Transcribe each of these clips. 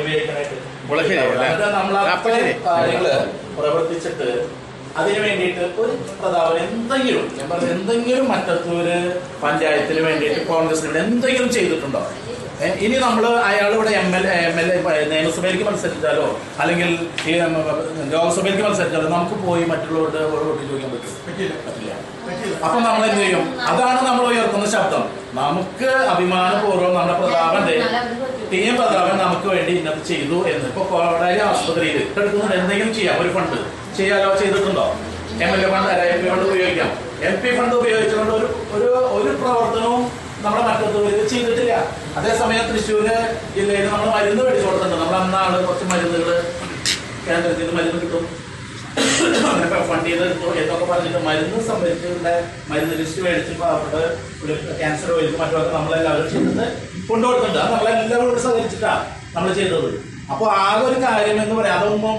ഉപയോഗിക്കാനായിട്ട് നമ്മൾ കാര്യങ്ങൾ പ്രവർത്തിച്ചിട്ട് അതിനു വേണ്ടിയിട്ട് ഒരു പ്രതാപൻ എന്തെങ്കിലും ഞാൻ പറഞ്ഞ എന്തെങ്കിലും മറ്റത്തൂര് പഞ്ചായത്തിന് വേണ്ടിയിട്ട് കോൺഗ്രസിന് വേണ്ടി എന്തെങ്കിലും ചെയ്തിട്ടുണ്ടോ? ഇനി നമ്മൾ അയാൾ ഇവിടെ M L M L A നിയമസഭയിലേക്ക് മത്സരിച്ചാലോ? അല്ലെങ്കിൽ ഈ ലോക്സഭയിലേക്ക് മത്സരിച്ചാലോ? നമുക്ക് പോയി മറ്റുള്ളവരുടെ വോട്ട് ചോദിക്കാൻ പറ്റും പറ്റില്ല. അപ്പൊ നമ്മൾ എന്ത് ചെയ്യും? അതാണ് നമ്മൾ ഉയർത്തുന്ന ശബ്ദം. നമുക്ക് അഭിമാനപൂർവം നമ്മുടെ പ്രതാപന്റെ ടി നമുക്ക് വേണ്ടി ഇന്നത് ചെയ്തു എന്ന്. ഇപ്പൊ കോടാലി ആസ്പത്രിയിൽ എടുക്കുന്നുണ്ട് എന്തെങ്കിലും ചെയ്യാം. ഒരു ഫണ്ട്. ചെയ്യാലോ ചെയ്തിട്ടുണ്ടോ? M L A fund M P fund ഉപയോഗിക്കാം. എം പി ഫണ്ട് ഉപയോഗിച്ചുകൊണ്ട് ഒരു ഒരു ഒരു പ്രവർത്തനവും നമ്മുടെ മറ്റൊരു ചെയ്തിട്ടില്ല. അതേസമയം തൃശ്ശൂര് ജില്ലയിൽ നമ്മൾ മരുന്ന് മേടിച്ചു കൊടുത്തിട്ടുണ്ട് നമ്മൾ അന്നാണ് കുറച്ച് മരുന്നുകൾ കേന്ദ്രത്തിൽ മരുന്ന് കിട്ടും. അങ്ങനെ ഫണ്ട് ചെയ്ത് എന്നൊക്കെ പറഞ്ഞിട്ട് മരുന്ന് സംഭരിച്ചിട്ടുള്ള മരുന്ന് ലിസ്റ്റ് മേടിച്ച് പാവപ്പെട്ട ഒരു ക്യാൻസർ വരും മറ്റൊക്കെ നമ്മളെല്ലാവരും ചെയ്തത് കൊണ്ടുപോകുന്നുണ്ട് അത് നമ്മളെല്ലാവരും കൂടി സഹകരിച്ചിട്ടാണ് നമ്മൾ ചെയ്തത്. അപ്പോൾ ആകെ ഒരു കാര്യം എന്ന് പറയാം. അതൊന്നും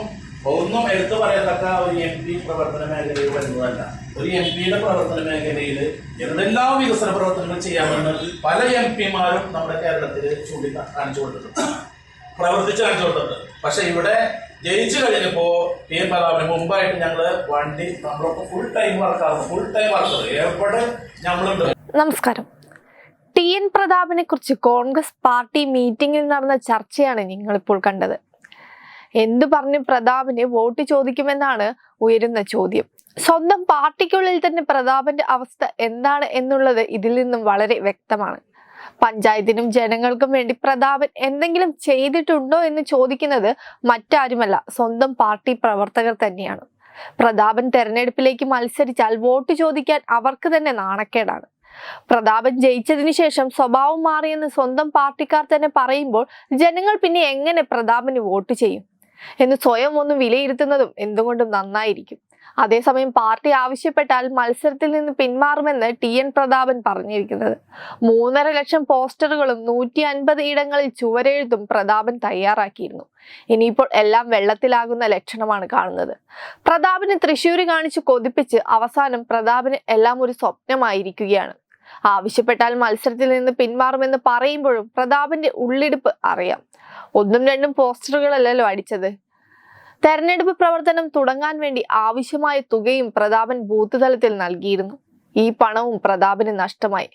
ഒന്നും എടുത്തു പറയത്തക്ക ഒരു എം പി പ്രവർത്തന മേഖലയിൽ വരുന്നതല്ല. ഒരു എം പിയുടെ പ്രവർത്തന മേഖലയിൽ എന്തെല്ലാം വികസന പ്രവർത്തനങ്ങൾ ചെയ്യാമെന്ന് പല എം പിമാരും നമ്മുടെ കേരളത്തിൽ ചൂണ്ടി കാണിച്ചു കൊടുത്തിട്ടുണ്ട്. പ്രവർത്തിച്ച് കാണിച്ചു കൊടുത്തിട്ടുണ്ട്. പക്ഷെ ഇവിടെ ജയിച്ചു കഴിഞ്ഞപ്പോ ടി എം മുമ്പായിട്ട് ഞങ്ങൾ വണ്ടി നമ്മളൊക്കെ ഫുൾ ടൈം വർക്കാണ് ഫുൾ ടൈം വർക്കർ എവിടെ ഞമ്മളുണ്ട്? നമസ്കാരം. ടി എൻ പ്രതാപിനെ കുറിച്ച് കോൺഗ്രസ് പാർട്ടി മീറ്റിംഗിൽ നടന്ന ചർച്ചയാണ് നിങ്ങളിപ്പോൾ കണ്ടത്. എന്തു പറഞ്ഞു പ്രതാപിന് വോട്ട് ചോദിക്കുമെന്നാണ് ഉയരുന്ന ചോദ്യം. സ്വന്തം പാർട്ടിക്കുള്ളിൽ തന്നെ പ്രതാപന്റെ അവസ്ഥ എന്താണ് എന്നുള്ളത് ഇതിൽ നിന്നും വളരെ വ്യക്തമാണ്. പഞ്ചായത്തിനും ജനങ്ങൾക്കും വേണ്ടി പ്രതാപൻ എന്തെങ്കിലും ചെയ്തിട്ടുണ്ടോ എന്ന് ചോദിക്കുന്നത് മറ്റാരുമല്ല സ്വന്തം പാർട്ടി പ്രവർത്തകർ തന്നെയാണ്. പ്രതാപൻ തെരഞ്ഞെടുപ്പിലേക്ക് മത്സരിച്ചാൽ വോട്ട് ചോദിക്കാൻ അവർക്ക് തന്നെ നാണക്കേടാണ്. പ്രതാപൻ ജയിച്ചതിനു ശേഷം സ്വഭാവം മാറിയെന്ന് സ്വന്തം പാർട്ടിക്കാർ തന്നെ പറയുമ്പോൾ ജനങ്ങൾ പിന്നെ എങ്ങനെ പ്രതാപന് വോട്ട് ചെയ്യും? എന്ന് സ്വയം ഒന്ന് വിലയിരുത്തുന്നതും എന്തുകൊണ്ടും നന്നായിരിക്കും. അതേസമയം പാർട്ടി ആവശ്യപ്പെട്ടാൽ മത്സരത്തിൽ നിന്ന് പിന്മാറുമെന്ന് ടി എൻ പ്രതാപൻ പറഞ്ഞിരിക്കുന്നത്. മൂന്നര ലക്ഷം പോസ്റ്ററുകളും നൂറ്റി അൻപത് ഇടങ്ങളിൽ ചുവരെഴുത്തും പ്രതാപൻ തയ്യാറാക്കിയിരുന്നു. ഇനിയിപ്പോൾ എല്ലാം വെള്ളത്തിലാകുന്ന ലക്ഷണമാണ് കാണുന്നത്. പ്രതാപിനെ തൃശ്ശൂര് കാണിച്ച് കൊതിപ്പിച്ച് അവസാനം പ്രതാപിന് എല്ലാം ഒരു സ്വപ്നമായിരിക്കുകയാണ്. ആവശ്യപ്പെട്ടാൽ മത്സരത്തിൽ നിന്ന് പിന്മാറുമെന്ന് പറയുമ്പോഴും പ്രതാപിന്റെ ഉള്ളിടിപ്പ് അറിയാം. ഒന്നും രണ്ടും പോസ്റ്ററുകളല്ലല്ലോ അടിച്ചത്. തെരഞ്ഞെടുപ്പ് പ്രവർത്തനം തുടങ്ങാൻ വേണ്ടി ആവശ്യമായ തുകയും പ്രതാപൻ ബൂത്ത് തലത്തിൽ നൽകിയിരുന്നു. ഈ പണവും പ്രതാപന് നഷ്ടമായി.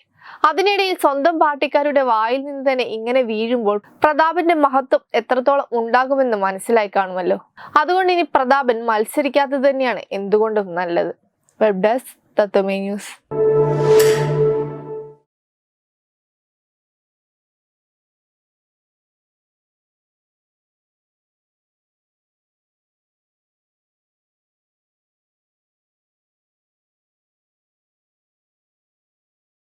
അതിനിടയിൽ സ്വന്തം പാർട്ടിക്കാരുടെ വായിൽ നിന്ന് തന്നെ ഇങ്ങനെ വീഴുമ്പോൾ പ്രതാപന്റെ മഹത്വം എത്രത്തോളം ഉണ്ടാകുമെന്ന് മനസ്സിലായി കാണുമല്ലോ. അതുകൊണ്ട് ഇനി പ്രതാപൻ മത്സരിക്കാത്തത് തന്നെയാണ് എന്തുകൊണ്ടും നല്ലത്. Web desk Tathwame news.